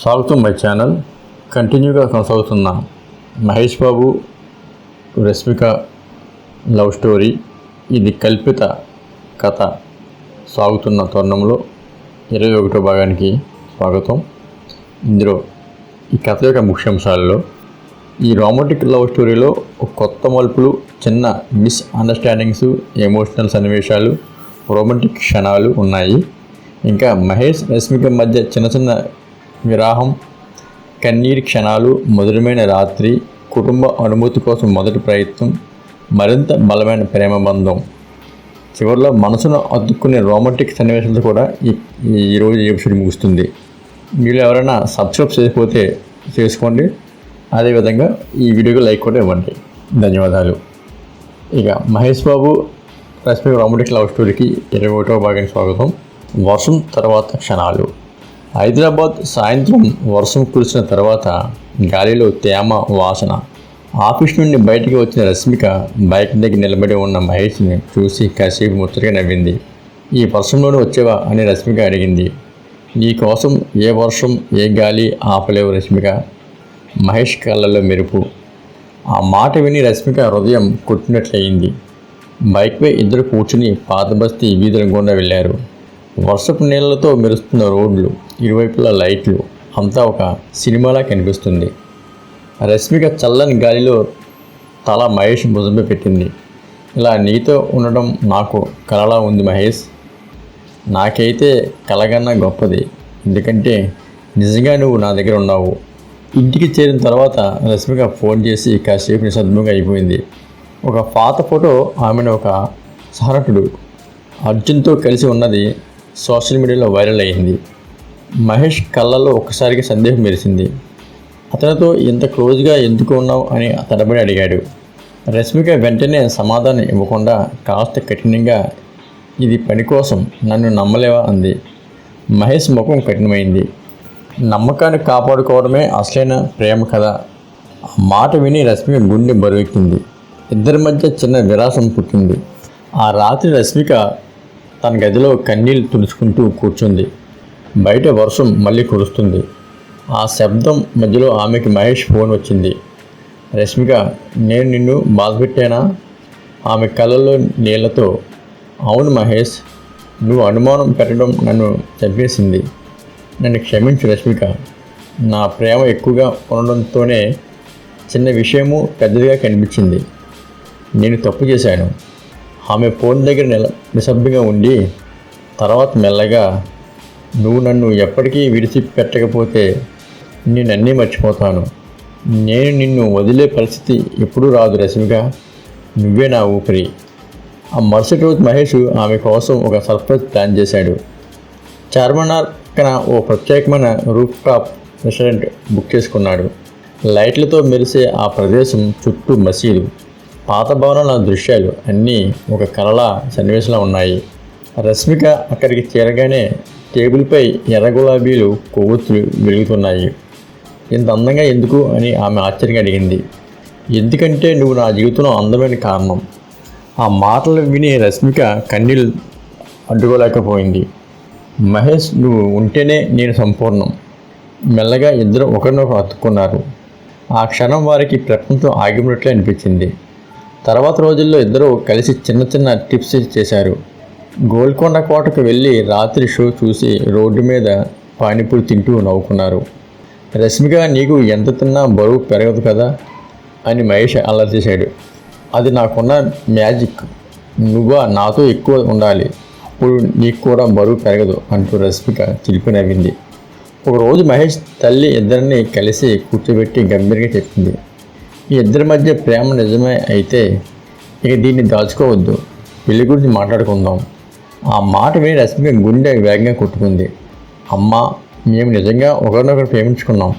స్వాగతం my channel కంటిన్యూగా కొనసాగుతున్న మహేష్ బాబు రష్మిక లవ్ స్టోరీ ఇది కల్పిత కథ సాగుతున్న తరుణంలో ఇరవై ఒకటో భాగానికి స్వాగతం ఇందులో ఈ కథ యొక్క ముఖ్యాంశాలలో ఈ రొమాంటిక్ లవ్ స్టోరీలో ఒక కొత్త మలుపులు చిన్న మిస్ అండర్స్టాండింగ్స్ ఎమోషనల్ సన్నివేశాలు రొమాంటిక్ క్షణాలు ఉన్నాయి ఇంకా మహేష్ రష్మిక మధ్య చిన్న చిన్న విరాహం కన్నీటి క్షణాలు మధురమైన రాత్రి కుటుంబ అనుభూతి కోసం మొదటి ప్రయత్నం మరింత బలమైన ప్రేమ బంధం. చివరిలో మనసును అద్దుకునే రొమాంటిక్ సన్నివేశాలతో కూడా ఈ ఈరోజు ఎపిసోడ్ ముగుస్తుంది. మీరు ఎవరైనా సబ్స్క్రైబ్ చేయకపోతే చేసుకోండి. అదేవిధంగా ఈ వీడియోకి లైక్ కూడా ఇవ్వండి. ధన్యవాదాలు. ఇక మహేష్ బాబు రష్మి రొమాంటిక్ లవ్ స్టోరీకి ఇరవై ఒకటో భాగానికి స్వాగతం. వర్షం తర్వాత క్షణాలు. హైదరాబాద్ సాయంత్రం వర్షం కురిసిన తర్వాత గాలిలో తేమ వాసన. ఆఫీస్ నుండి బయటికి వచ్చిన రశ్మిక బైక్ దగ్గర నిలబడి ఉన్న మహేష్ని చూసి కాసేపు ముచ్చటగా నవ్వింది. ఈ వర్షంలోనే వచ్చేవా అని రష్మిక అడిగింది. నీ కోసం ఏ వర్షం ఏ గాలి ఆపలేవు రశ్మిక. మహేష్ కళ్ళలో మెరుపు. ఆ మాట విని రశ్మిక హృదయం కొట్టినట్లయింది. బైక్పై ఇద్దరు కూర్చుని పాత బస్తీ వీధుల గుండా వెళ్ళారు. వర్షపు నీళ్ళతో మెరుస్తున్న రోడ్లు ఇరువైపులా లైట్లు అంతా ఒక సినిమాలా కనిపిస్తుంది. రష్మిక చల్లని గాలిలో తల మహేష్ భుజంపై పెట్టింది. ఇలా నీతో ఉండడం నాకు కలలా ఉంది మహేష్. నాకైతే కలగన్నా గొప్పది. ఎందుకంటే నిజంగా నువ్వు నా దగ్గర ఉన్నావు. ఇంటికి చేరిన తర్వాత రష్మిక ఫోన్ చేసి కాసేపు నిశ్శబ్దంగా అయిపోయింది. ఒక పాత ఫోటో ఆమెను ఒక సహనటుడు అర్జున్తో కలిసి ఉన్నది సోషల్ మీడియాలో వైరల్ అయింది. మహేష్ కళ్ళల్లో ఒక్కసారిగా సందేహం మెరిసింది. అతనితో ఇంత క్లోజ్గా ఎందుకు ఉన్నావు అని తడబడి అడిగాడు. రష్మిక వెంటనే సమాధానం ఇవ్వకుండా కాస్త కఠినంగా ఇది పని కోసం నన్ను నమ్మలేవా? అంది. మహేష్ ముఖం కఠినమైంది. నమ్మకాన్ని కాపాడుకోవడమే అసలైన ప్రేమ కదా ఆ మాట విని రష్మిక గుండె బరువెక్కింది. ఇద్దరి మధ్య చిన్న విరాసం పుట్టింది. ఆ రాత్రి రష్మిక తన గదిలో కన్నీళ్ళు తుడుచుకుంటూ కూర్చుంది. బయట వర్షం మళ్ళీ కురుస్తుంది. ఆ శబ్దం మధ్యలో ఆమెకి మహేష్ ఫోన్ వచ్చింది. రష్మిక నేను నిన్ను బాధపెట్టానా ఆమె కళ్ళలో నీళ్ళతో అవును మహేష్ నువ్వు అనుమానం పెట్టడం నన్ను చంపేసింది. నన్ను క్షమించు రష్మిక. నా ప్రేమ ఎక్కువగా ఉండడంతోనే చిన్న విషయము పెద్దదిగా కనిపించింది. నేను తప్పు చేశాను. ఆమె ఫోన్ దగ్గర నిల నిశ్శబ్దంగా ఉండి తర్వాత మెల్లగా నువ్వు నన్ను ఎప్పటికీ విడిచిపెట్టకపోతే నేనన్నీ మర్చిపోతాను. నేను నిన్ను వదిలే పరిస్థితి ఎప్పుడూ రాదు రశ్మిక నువ్వే నా ఊపిరి. ఆ మరుసటి రోజు మహేష్ ఆమె కోసం ఒక సర్ప్రైజ్ ప్లాన్ చేశాడు. చార్మినార్ పక్కన ఓ ప్రత్యేకమైన రూఫ్ టాప్ రెస్టారెంట్ బుక్ చేసుకున్నాడు. లైట్లతో మెరిసే ఆ ప్రదేశం చుట్టూ మసీదు. పాత భవనాల దృశ్యాలు అన్నీ ఒక కలలా సన్నివేశంలో ఉన్నాయి. రశ్మిక అక్కడికి చేరగానే టేబుల్పై ఎర్ర గులాబీలు కొవ్వొత్తులు వెలుగుతున్నాయి. ఇంత అందంగా ఎందుకు అని ఆమె ఆశ్చర్యంగా అడిగింది. ఎందుకంటే నువ్వు నా జీవితంలో అందమైన కారణం. ఆ మాటలు విని రష్మిక కన్నీళ్ళు అడ్డుకోలేకపోయింది. మహేష్ నువ్వు ఉంటేనే నేను సంపూర్ణం. మెల్లగా ఇద్దరు ఒకరినొకరు అతుక్కున్నారు ఆ క్షణం వారికి ప్రపంచం ఆగిపోయినట్లే అనిపించింది. తర్వాత రోజుల్లో ఇద్దరూ కలిసి చిన్న చిన్న టిప్స్ చేశారు. గోల్కొండ కోటకు వెళ్ళి రాత్రి షో చూసి రోడ్డు మీద పానీపూరి తింటూ నవ్వుకున్నారు. రశ్మిగా నీకు ఎంత తిన్నా బరువు పెరగదు కదా అని మహేష్ అల్లరి చేశాడు. అది నాకున్న మ్యాజిక్. నువ్వా నాతో ఎక్కువ ఉండాలి. అప్పుడు నీకు కూడా బరువు పెరగదు అంటూ రష్మిక చిలిపి నవ్వింది. ఒకరోజు మహేష్ తల్లి ఇద్దరిని కలిసి కూర్చోబెట్టి గంభీరంగా చెప్పింది. ఈ ఇద్దరి మధ్య ప్రేమ నిజమే అయితే ఇక దీన్ని దాచుకోవద్దు. పెళ్ళి గురించి మాట్లాడుకుందాం. ఆ మాట విని రష్మిక గుండె వేగంగా కొట్టుకుంది. అమ్మ మేము నిజంగా ఒకరినొకరు ప్రేమించుకున్నాం.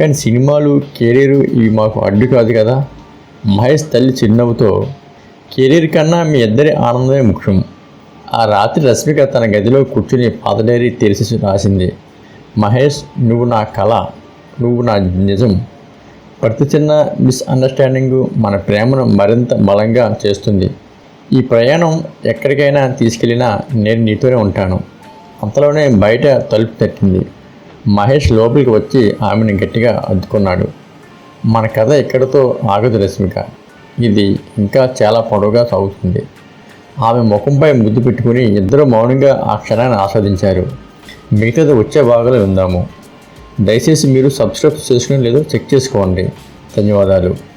కానీ సినిమాలు కెరీరు ఇవి మాకు అడ్డు కాదు కదా? మహేష్ తల్లి చిరునవ్వుతో కెరీర్ కన్నా మీ ఇద్దరి ఆనందమే ముఖ్యం. ఆ రాత్రి రష్మిక తన గదిలో కూర్చుని పాత డైరీ తెరిచి రాసింది. మహేష్ నువ్వు నా కళ నువ్వు నా నిజం. ప్రతి చిన్న మిస్అండర్స్టాండింగు మన ప్రేమను మరింత బలంగా చేస్తుంది. ఈ ప్రయాణం ఎక్కడికైనా తీసుకెళ్ళినా నేను నీతోనే ఉంటాను. అంతలోనే బయట తలుపు తట్టింది. మహేష్ లోపలికి వచ్చి ఆమెను గట్టిగా అద్దుకున్నాడు మన కథ ఎక్కడితో ఆగదు రశ్మిక ఇది ఇంకా చాలా పొడవుగా సాగుతుంది. ఆమె ముఖంపై ముద్దు పెట్టుకుని ఇద్దరు మౌనంగా ఆ క్షణాన్ని ఆస్వాదించారు. మిగతాది వచ్చే భాగాలు విందాము. దయచేసి మీరు సబ్స్క్రైబ్ చేసుకుని లేదో చెక్ చేసుకోండి. ధన్యవాదాలు.